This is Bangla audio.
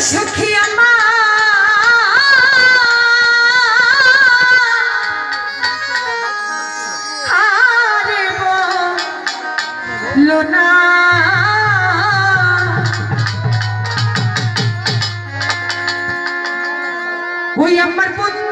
সখী আমার। আরে ওই আমার বন্ধু